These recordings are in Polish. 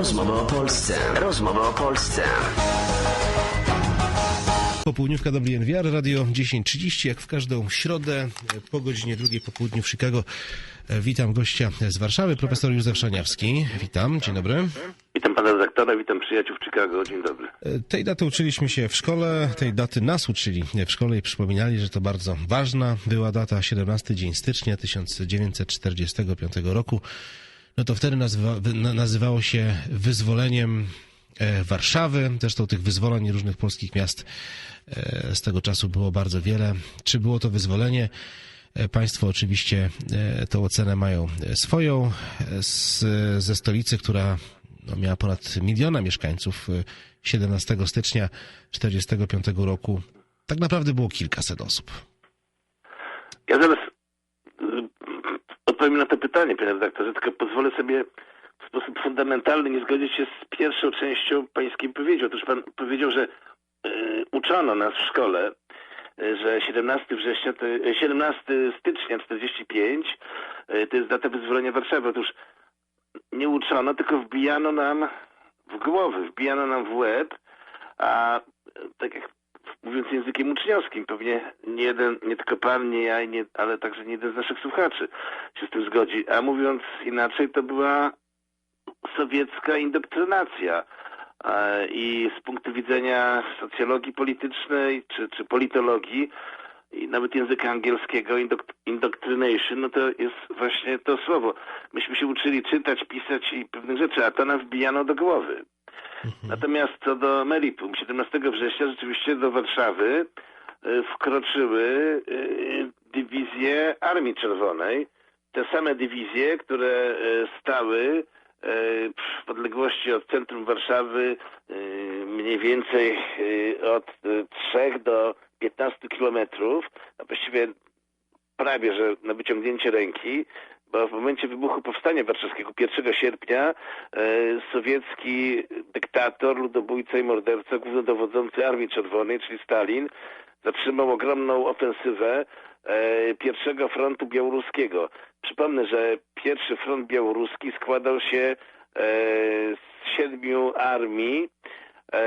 Rozmowy o Polsce. Rozmowy o Polsce. Popołudniówka WNVR, radio 10.30, jak w każdą środę po godzinie drugiej po południu w Chicago. E, Witam gościa z Warszawy, profesor Józef Szaniawski. Witam, dzień dobry. Witam pana redaktora, witam przyjaciół w Chicago. Dzień dobry. E, Tej daty uczyliśmy się w szkole, tej daty nas uczyli w szkole i przypominali, że to bardzo ważna była data, 17 dzień stycznia 1945 roku. No to wtedy nazywa, nazywało się wyzwoleniem e, Warszawy, zresztą tych wyzwoleń różnych polskich miast e, z tego czasu było bardzo wiele. Czy było to wyzwolenie? E, Państwo oczywiście tą ocenę mają swoją z, ze stolicy, która no, miała ponad miliona mieszkańców e, 17 stycznia 1945 roku. Tak naprawdę było kilkaset osób. Ja zaraz odpowiem na to pytanie, panie redaktorze, tylko pozwolę sobie w sposób fundamentalny nie zgodzić się z pierwszą częścią pańskiej wypowiedzi. Otóż pan powiedział, że y, uczono nas w szkole, y, że 17 września, to, y, 17 stycznia 45 y, to jest data wyzwolenia Warszawy. Otóż nie uczono, tylko wbijano nam w głowy, wbijano nam w łeb, a tak jak mówiąc językiem uczniowskim, pewnie nie jeden, nie tylko pan, nie ja, nie, ale także nie jeden z naszych słuchaczy się z tym zgodzi. A mówiąc inaczej, to była sowiecka indoktrynacja. E, I z punktu widzenia socjologii politycznej czy, czy politologii i nawet języka angielskiego indok- indoctrination, no to jest właśnie to słowo. Myśmy się uczyli czytać, pisać i pewnych rzeczy, a to nam wbijano do głowy. Natomiast co do meritum, 17 września rzeczywiście do Warszawy y, wkroczyły y, dywizje Armii Czerwonej. Te same dywizje, które y, stały w odległości od centrum Warszawy mniej więcej od y, 3 do 15 kilometrów, a właściwie prawie, że na wyciągnięcie ręki, bo w momencie wybuchu Powstania Warszawskiego 1 sierpnia e, sowiecki dyktator, ludobójca i morderca, głównodowodzący Armii Czerwonej, czyli Stalin, zatrzymał ogromną ofensywę e, pierwszego frontu białoruskiego. Przypomnę, że pierwszy front białoruski składał się e, z siedmiu armii, e,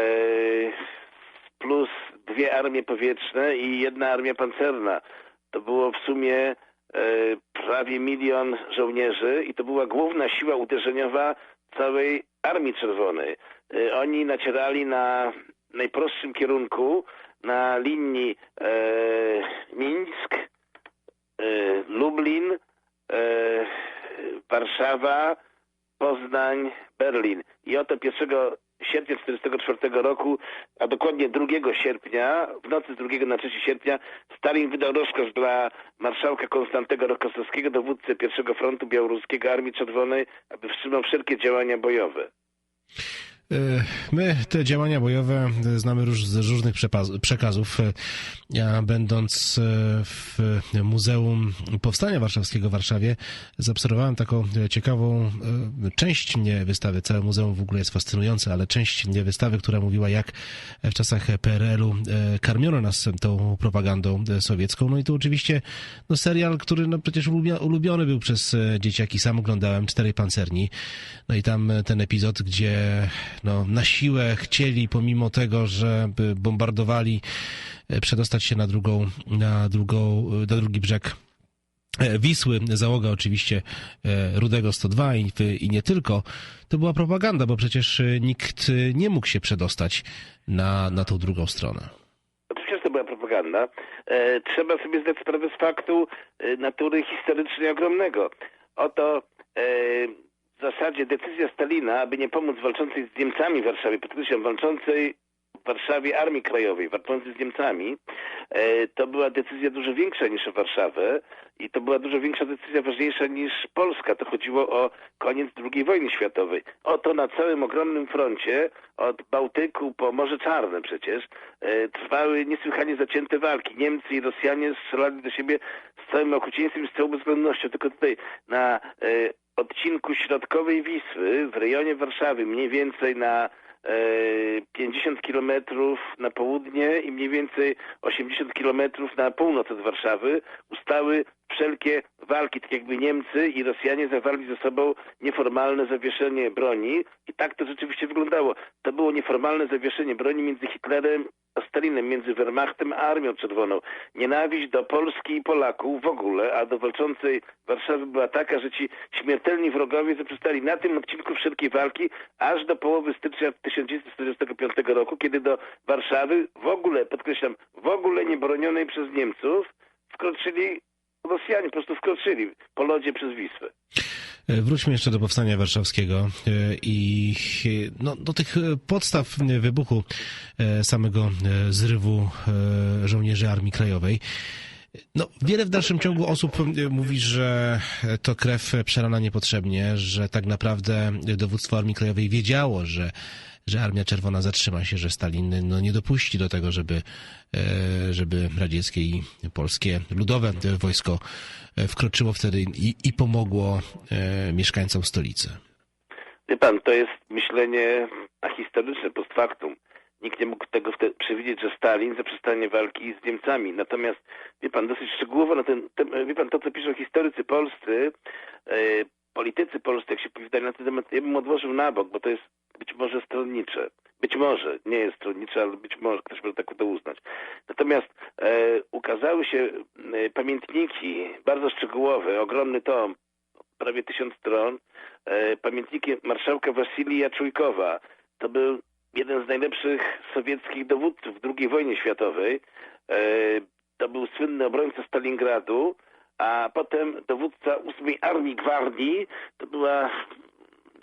plus dwie armie powietrzne i jedna armia pancerna. To było w sumie e, prawie milion żołnierzy i to była główna siła uderzeniowa całej Armii Czerwonej. E, oni nacierali na najprostszym kierunku, na linii e, Mińsk, e, Lublin, e, Warszawa, Poznań, Berlin. I oto 1 sierpnia 1944 roku, a dokładnie 2 sierpnia, w nocy z 2 na 3 sierpnia, Stalin wydał rozkaz dla marszałka Konstantego Rokosowskiego, dowódcy pierwszego frontu białoruskiego Armii Czerwonej, aby wstrzymał wszelkie działania bojowe. E, My te działania bojowe e, znamy róż, z różnych przekazów. E, Ja będąc w Muzeum Powstania Warszawskiego w Warszawie zaobserwowałem taką ciekawą część nie wystawy. Całe muzeum w ogóle jest fascynujące, ale część nie wystawy, która mówiła jak w czasach PRL-u karmiono nas tą propagandą sowiecką. No i to oczywiście no, serial, który no, przecież ulubiony był przez dzieciaki. Sam oglądałem Czterej Pancerni. No i tam ten epizod, gdzie no, na siłę chcieli, pomimo tego, że bombardowali, e, przedostać się na drugą, na drugą, e, na drugi brzeg e, Wisły, załoga oczywiście Rudego 102 i, i nie tylko, to była propaganda, bo przecież nikt nie mógł się przedostać na, na tą drugą stronę. Oczywiście to była propaganda. Trzeba sobie zdać sprawę z faktu natury historycznej ogromnego. Oto w zasadzie decyzja Stalina, aby nie pomóc walczącej z Niemcami w Warszawie, podkreślam, walczącej w Warszawie Armii Krajowej, walczącej z Niemcami, e, to była decyzja dużo większa niż o Warszawę i to była dużo większa decyzja, ważniejsza niż Polska. To chodziło o koniec II wojny światowej. Oto na całym ogromnym froncie, od Bałtyku po Morze Czarne przecież, e, trwały niesłychanie zacięte walki. Niemcy i Rosjanie strzelali do siebie z całym okrucieństwem i z całą bezwzględnością. Tylko tutaj na e, odcinku środkowej Wisły, w rejonie Warszawy, mniej więcej na e, 50 kilometrów na południe i mniej więcej 80 kilometrów na północ od Warszawy ustały wszelkie walki, tak jakby Niemcy i Rosjanie zawarli ze sobą nieformalne zawieszenie broni i tak to rzeczywiście wyglądało. To było nieformalne zawieszenie broni między Hitlerem Stalinem, między Wehrmachtem a Armią Czerwoną. Nienawiść do Polski i Polaków w ogóle, a do walczącej Warszawy była taka, że ci śmiertelni wrogowie zaprzestali na tym odcinku wszelkiej walki aż do połowy stycznia 1945 roku, kiedy do Warszawy w ogóle, podkreślam, w ogóle nie bronionej przez Niemców wkroczyli Rosjanie, po prostu wkroczyli po lodzie przez Wisłę. E, Wróćmy jeszcze do powstania warszawskiego e, i e, no, do tych podstaw wybuchu samego zrywu żołnierzy Armii Krajowej. No, wiele w dalszym ciągu osób mówi, że to krew przelana niepotrzebnie, że tak naprawdę dowództwo Armii Krajowej wiedziało, że, że Armia Czerwona zatrzyma się, że Stalin no, nie dopuści do tego, żeby, e, żeby radzieckie i polskie ludowe wojsko e, wkroczyło wtedy i, i pomogło e, mieszkańcom stolicy. Wie pan, to jest myślenie ahistoryczne, post factum. Nikt nie mógł tego przewidzieć, że Stalin zaprzestanie walki z Niemcami. Natomiast, wie pan, dosyć szczegółowo na ten, ten wie pan, to co piszą historycy polscy, e, politycy polscy, jak się powiadają na ten temat, ja bym odłożył na bok, bo to jest być może stronnicze. Być może, nie jest stronnicze, ale być może ktoś może tak to uznać. Natomiast e, ukazały się e, pamiętniki bardzo szczegółowe, ogromny tom, prawie tysiąc stron, e, pamiętniki marszałka Wasilija Czujkowa. To był jeden z najlepszych sowieckich dowódców w II wojnie światowej. E, to był słynny obrońca Stalingradu, a potem dowódca 8 Armii Gwardii. To była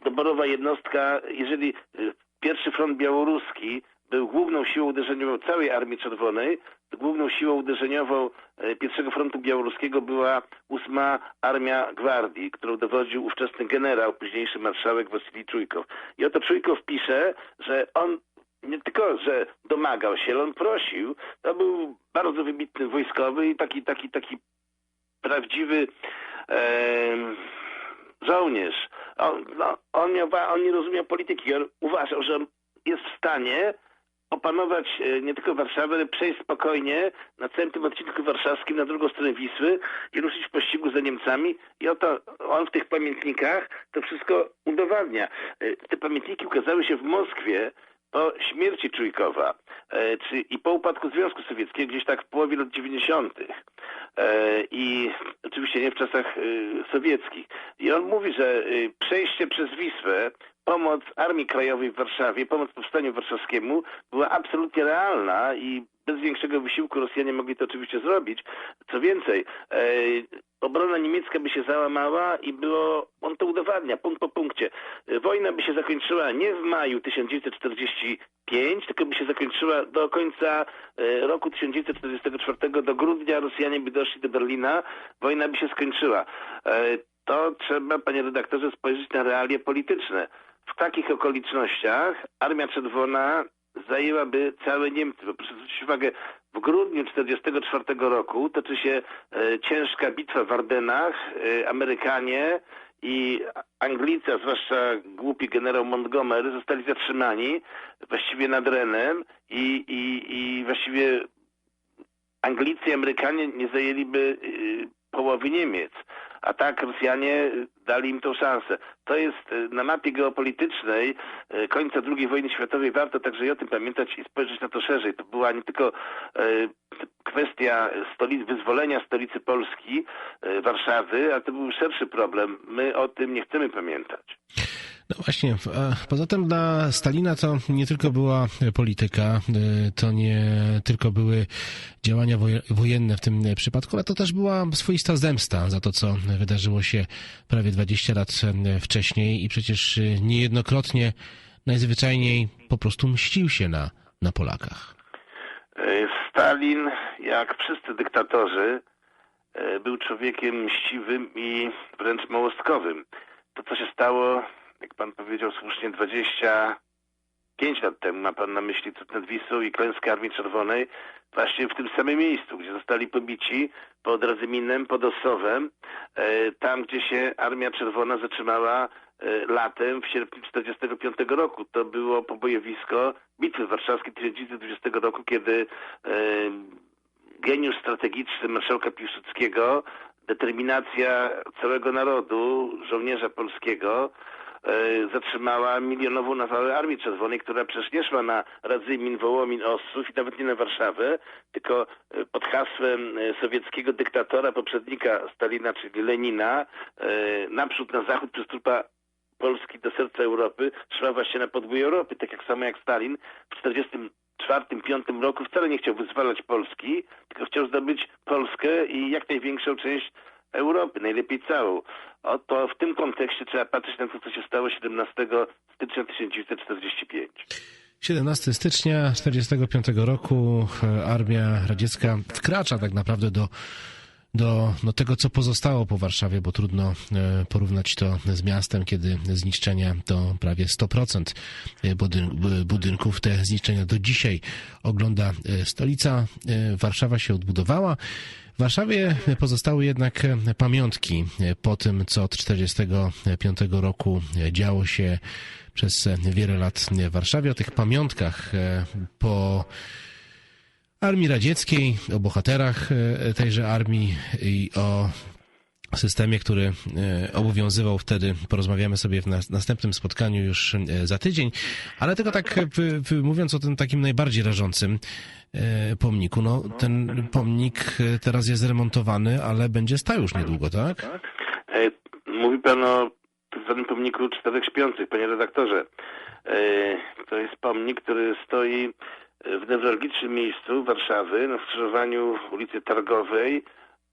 doborowa jednostka, jeżeli y, pierwszy front białoruski był główną siłą uderzeniową całej Armii Czerwonej, główną siłą uderzeniową y, pierwszego frontu białoruskiego była ósma Armia Gwardii, którą dowodził ówczesny generał, późniejszy marszałek Wasilij Czujkow. I oto Czujkow pisze, że on nie tylko, że domagał się, ale on prosił. To był bardzo wybitny wojskowy i taki, taki, taki prawdziwy żołnierz. On, no, on, miał, on nie rozumiał polityki. On uważał, że on jest w stanie opanować e, nie tylko Warszawę, ale przejść spokojnie na całym tym odcinku warszawskim na drugą stronę Wisły i ruszyć w pościgu za Niemcami. I oto on w tych pamiętnikach to wszystko udowadnia. E, Te pamiętniki ukazały się w Moskwie po śmierci Czujkowa e, czy, i po upadku Związku Sowieckiego gdzieś tak w połowie lat 90. E, I oczywiście nie w czasach e, sowieckich. I on mówi, że e, przejście przez Wisłę, pomoc Armii Krajowej w Warszawie, pomoc Powstaniu Warszawskiemu była absolutnie realna i bez większego wysiłku Rosjanie mogli to oczywiście zrobić. Co więcej, e, obrona niemiecka by się załamała i było, on to udowadnia, punkt po punkcie. E, Wojna by się zakończyła nie w maju 1945, tylko by się zakończyła do końca e, roku 1944, do grudnia Rosjanie by doszli do Berlina, wojna by się skończyła. E, To trzeba, panie redaktorze, spojrzeć na realia polityczne. W takich okolicznościach Armia Czerwona zajęłaby całe Niemcy. Bo proszę zwrócić uwagę, w grudniu 1944 roku toczy się e, ciężka bitwa w Ardenach. E, Amerykanie i Anglicy, a zwłaszcza głupi generał Montgomery zostali zatrzymani właściwie nad Renem i, i, i właściwie Anglicy i Amerykanie nie zajęliby y, połowy Niemiec, a tak Rosjanie dali im tą szansę. To jest y, na mapie geopolitycznej y, końca II wojny światowej, warto także i o tym pamiętać i spojrzeć na to szerzej. To była nie tylko y, kwestia stolic, wyzwolenia stolicy Polski, Warszawy, ale to był szerszy problem. My o tym nie chcemy pamiętać. No właśnie, poza tym dla Stalina to nie tylko była polityka, y, to nie tylko były działania woje- wojenne w tym przypadku, ale to też była swoista zemsta za to, co wydarzyło się prawie 20 lat wcześniej i przecież niejednokrotnie najzwyczajniej po prostu mścił się na, na Polakach. E, Stalin, jak wszyscy dyktatorzy, e, był człowiekiem mściwym i wręcz małostkowym. To, co się stało, jak pan powiedział słusznie, 25 lat temu, ma pan na myśli cud nad Wisłą i klęskę Armii Czerwonej, właśnie w tym samym miejscu, gdzie zostali pobici pod Razyminem, pod Ossowem, e, tam, gdzie się Armia Czerwona zatrzymała e, latem w sierpniu 1945 roku. To było pobojowisko Bitwy Warszawskiej 1920 roku, kiedy e, geniusz strategiczny marszałka Piłsudskiego determinacja całego narodu, żołnierza polskiego, zatrzymała milionową nawałę Armii Czerwonej, która przecież nie szła na Radzymin, Wołomin, Ossów i nawet nie na Warszawę, tylko e, pod hasłem e, sowieckiego dyktatora, poprzednika Stalina, czyli Lenina, e, naprzód na zachód przez trupa Polski do serca Europy szła właśnie na podbój Europy, tak jak samo jak Stalin w 1944-1945 roku wcale nie chciał wyzwalać Polski, tylko chciał zdobyć Polskę i jak największą część Europy, najlepiej całą. Oto w tym kontekście trzeba patrzeć na to, co się stało 17 stycznia 1945. 17 stycznia 1945 roku e, armia radziecka wkracza tak naprawdę do, do, do tego, co pozostało po Warszawie, bo trudno e, porównać to z miastem, kiedy zniszczenia to prawie 100% budyn- bu- budynków. Te zniszczenia do dzisiaj ogląda e, stolica. E, Warszawa się odbudowała. W Warszawie pozostały jednak pamiątki po tym, co od 1945 roku działo się przez wiele lat w Warszawie. O tych pamiątkach po Armii Radzieckiej, o bohaterach tejże armii i o systemie, który e, obowiązywał wtedy. Porozmawiamy sobie w nas- następnym spotkaniu już e, za tydzień, ale tylko tak mówiąc o tym takim najbardziej rażącym e, pomniku. No, ten pomnik teraz jest remontowany, ale będzie stał już niedługo, tak? Mówi pan o zwanym pomniku czterech śpiących, panie redaktorze. To jest pomnik, który stoi w newralgicznym miejscu Warszawy, na skrzyżowaniu ulicy Targowej,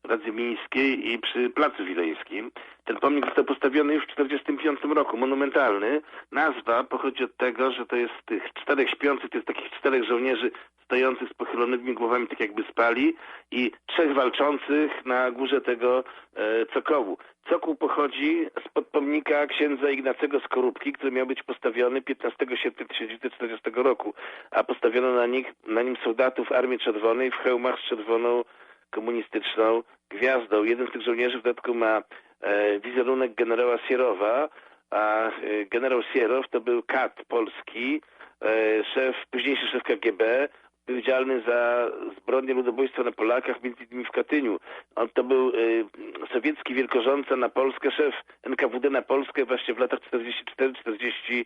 Radzymińskiej i przy Placu Wileńskim. Ten pomnik został postawiony już w 1945 roku, monumentalny. Nazwa pochodzi od tego, że to jest tych czterech śpiących, to jest takich czterech żołnierzy stojących z pochylonymi głowami, tak jakby spali i trzech walczących na górze tego e, cokołu. Cokół pochodzi spod pomnika księdza Ignacego Skorupki, który miał być postawiony 15 sierpnia 1940 roku, a postawiono na, nich, na nim soldatów Armii Czerwonej w hełmach z czerwoną komunistyczną gwiazdą. Jeden z tych żołnierzy w dodatku ma e, wizerunek generała Sierowa, a e, generał Sierow to był kat polski, e, szef, późniejszy szef KGB, odpowiedzialny za zbrodnię ludobójstwa na Polakach, między innymi w Katyniu. On to był sowiecki wielkorządca na Polskę, szef NKWD na Polskę właśnie w latach 44-45.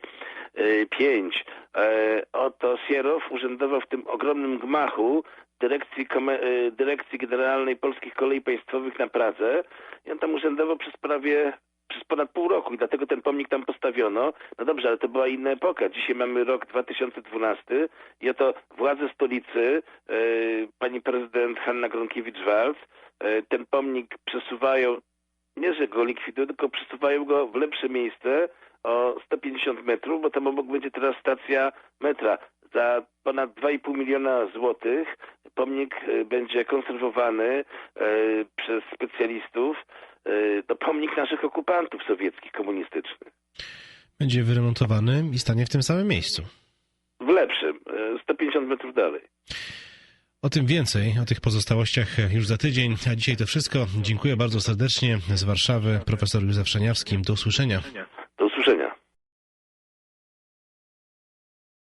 E, oto Sierow urzędował w tym ogromnym gmachu dyrekcji, e, dyrekcji Generalnej Polskich Kolei Państwowych na Pradze i on tam urzędował przez prawie przez ponad pół roku i dlatego ten pomnik tam postawiono. No dobrze, ale to była inna epoka. Dzisiaj mamy rok 2012 i oto władze stolicy, e, pani prezydent Hanna Gronkiewicz-Waltz, e, ten pomnik przesuwają, nie że go likwidują, tylko przesuwają go w lepsze miejsce o 150 metrów, bo tam obok będzie teraz stacja metra. Za ponad 2,5 miliona złotych pomnik e, będzie konserwowany e, przez specjalistów. To pomnik naszych okupantów sowieckich, komunistycznych. Będzie wyremontowany i stanie w tym samym miejscu. W lepszym, e, 150 metrów dalej. O tym więcej, o tych pozostałościach już za tydzień. A dzisiaj to wszystko. Dziękuję bardzo serdecznie z Warszawy, profesor Józef Szaniawski. Do usłyszenia.